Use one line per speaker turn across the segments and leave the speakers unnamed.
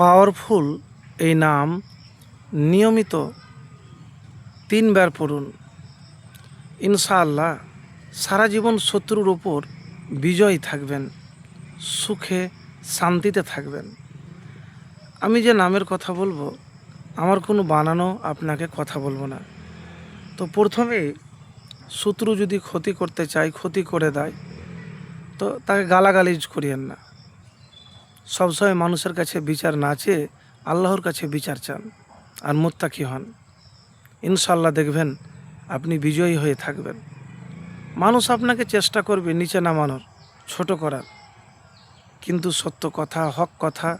Powerful এই নাম নিয়মিত তিনবার পড়ুন। ইনশাআল্লাহ সারা জীবন শত্রুর ওপর বিজয় থাকবেন, সুখে শান্তিতে থাকবেন। আমি যে নামের কথা বলব, আমার কোনো বানানো আপনাকে কথা বলব না। তো প্রথমে শত্রু যদি ক্ষতি করতে চায়, ক্ষতি করে দেয়, তো তাকে গালাগালিজ করিয়েন না। সবসময় মানুষের কাছে বিচার না চেয়ে আল্লাহর কাছে বিচার চান আর মোত্তাকি হন। ইনশাল্লাহ দেখবেন আপনি বিজয়ী হয়ে থাকবেন। মানুষ আপনাকে চেষ্টা করবে নিচে নামানোর, ছোট করার। কিন্তু সত্য কথা, হক কথা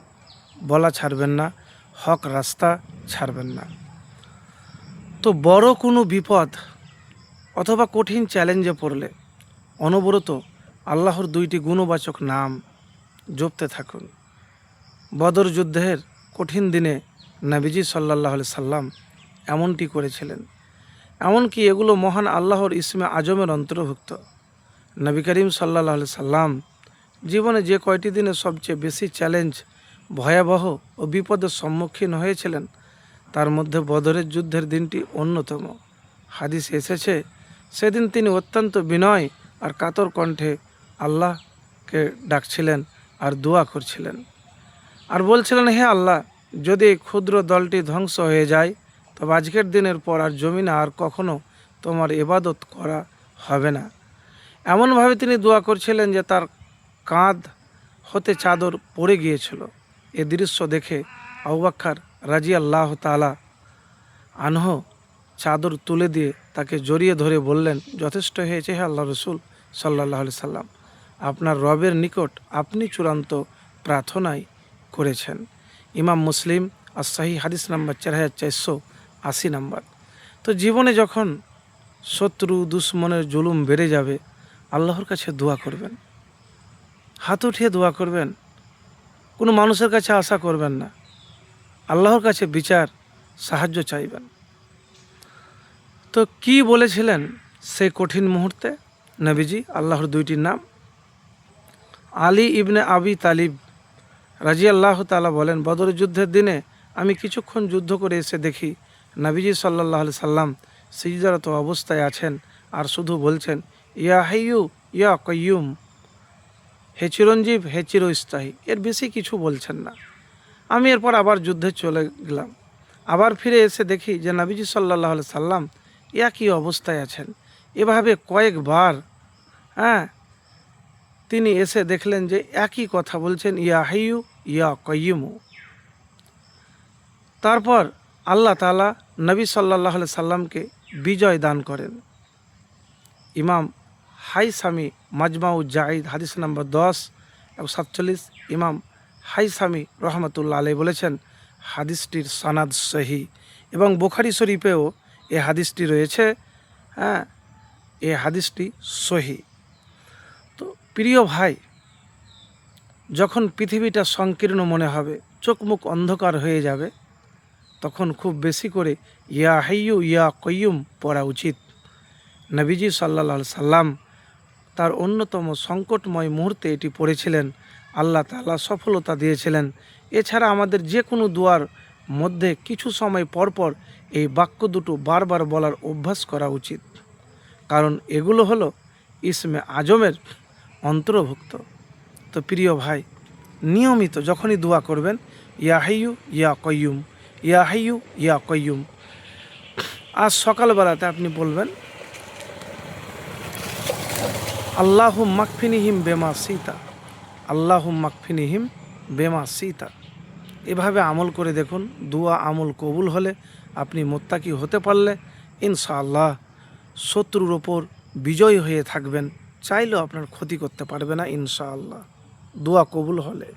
বলা ছাড়বেন না, হক রাস্তা ছাড়বেন না। তো বড় কোনো বিপদ অথবা কঠিন চ্যালেঞ্জে পড়লে অনবরত আল্লাহর দুইটি গুণবাচক নাম জপতে থাকুন। বদর যুদ্ধের কঠিন দিনে নাবিজি সাল্লাহ সাল্লাম এমনটি করেছিলেন। এমনকি এগুলো মহান আল্লাহর ইসমে আজমের অন্তর্ভুক্ত। নবী করিম সাল্লাহ সাল্লাম জীবনে যে কয়টি দিনে সবচেয়ে বেশি চ্যালেঞ্জ, ভয়াবহ ও বিপদের সম্মুখীন হয়েছিলেন, তার মধ্যে বদরের যুদ্ধের দিনটি অন্যতম। হাদিস এসেছে, সেদিন তিনি অত্যন্ত বিনয় আর কাতর কণ্ঠে আল্লাহকে ডাকছিলেন। আর দোয়া করছিলেন। আর বলছিলেন, হে আল্লাহ, যদি ক্ষুদ্র দলটি ধ্বংস হয়ে যায়, তবে আজকের দিনের পর আর জমিনে আর কখনো তোমার ইবাদত করা হবে না। এমনভাবে তিনি দোয়া করছিলেন যে তার কাঁধ হতে চাদর পড়ে গিয়েছিল। এ দৃশ্য দেখে আউবাক্ষার রাজি আল্লাহ তালা আনহ চাদর তুলে দিয়ে তাকে জড়িয়ে ধরে বললেন, যথেষ্ট হয়েছে হে আল্লাহ রসুল সাল্লাহ সাল্লাম। আপনার রবের নিকট আপনি চূড়ান্ত প্রার্থনাই করেছেন। ইমাম মুসলিম, আর শাহি হাদিস নাম্বার চার হাজার চারশো আশি নাম্বার। তো জীবনে যখন শত্রু, দুশ্মনের জুলুম বেড়ে যাবে, আল্লাহর কাছে দোয়া করবেন। হাত উঠিয়ে দোয়া করবেন। কোনো মানুষের কাছে আশা করবেন না। আল্লাহর কাছে বিচার, সাহায্য চাইবেন। তো কি বলেছিলেন সেই কঠিন মুহূর্তে? নবীজি, আল্লাহর দুইটি নাম আলী ইবনে আবি তালিব রাজি আল্লাহ তালা বলেন, বদর যুদ্ধের দিনে আমি কিছুক্ষণ যুদ্ধ করে এসে দেখি নবীজি সাল্লাহ সাল্লাম সিজদারত অবস্থায় আছেন আর শুধু বলছেন, ইয়া হাইয়ু, ইয়া কয়ুম হে চিরঞ্জীব, হে চিরস্থায়ী। এর বেশি কিছু বলছেন না। আমি এরপর আবার যুদ্ধে চলে গেলাম। আবার ফিরে এসে দেখি যে নবীজি সাল্লাহ সাল্লাম একই অবস্থায় আছেন। এভাবে কয়েকবার হ্যাঁ তিনি এসে দেখলেন যে একই কথা বলছেন, ইয়া হাইয়ু, ইয়া কয়িমু তারপর আল্লাহ তালা নবী সাল্লাহ সাল্লামকে বিজয় দান করেন। ইমাম হাই সামি মাজমাউ জাহিদ হাদিস নম্বর দশ এবং সাতচল্লিশ, ইমাম হাই সামি রহমতুল্লাহ আলাই বলেছেন, হাদিসটির সনাদ সহি এবং বোখারি শরীফেও এ হাদিসটি রয়েছে। হ্যাঁ এ হাদিসটি সহি। প্রিয় ভাই, যখন পৃথিবীটা সংকীর্ণ মনে হবে চোখ মুখ অন্ধকার হয়ে যাবে, তখন খুব বেশি করে ইয়া হাইয়ু, ইয়া কয়ুম পড়া উচিত। নবীজি সাল্লা সাল্লাম তার অন্যতম সংকটময় মুহূর্তে এটি পড়েছিলেন। আল্লাহ তালা সফলতা দিয়েছিলেন। এছাড়া আমাদের যে কোনো দুয়ার মধ্যে কিছু সময় পরপর এই বাক্য দুটো বারবার বলার অভ্যাস করা উচিত। কারণ এগুলো হলো ইসমে আজমের অন্তর্ভুক্ত। তো প্রিয় ভাই, নিয়মিত যখনই দোয়া করবেন, ইয়া হাইয়ু, ইয়া কয়ুম ইয়া হাইয়ু, ইয়া কয়ুম আজ সকালবেলাতে আপনি বলবেন, আল্লাহ মাকফিনিহিম বেমা সীতা, আল্লাহ মাকফিনিহিম বেমা সীতা। এভাবে আমল করে দেখুন, দুয়া আমল কবুল হলে আপনি মোত্তাকি হতে পারলে ইনশাআল্লাহ শত্রুর ওপর বিজয় হয়ে থাকবেন। চাইলেও আপনার ক্ষতি করতে পারবে না ইনশাআল্লাহ। দোয়া কবুল হলে।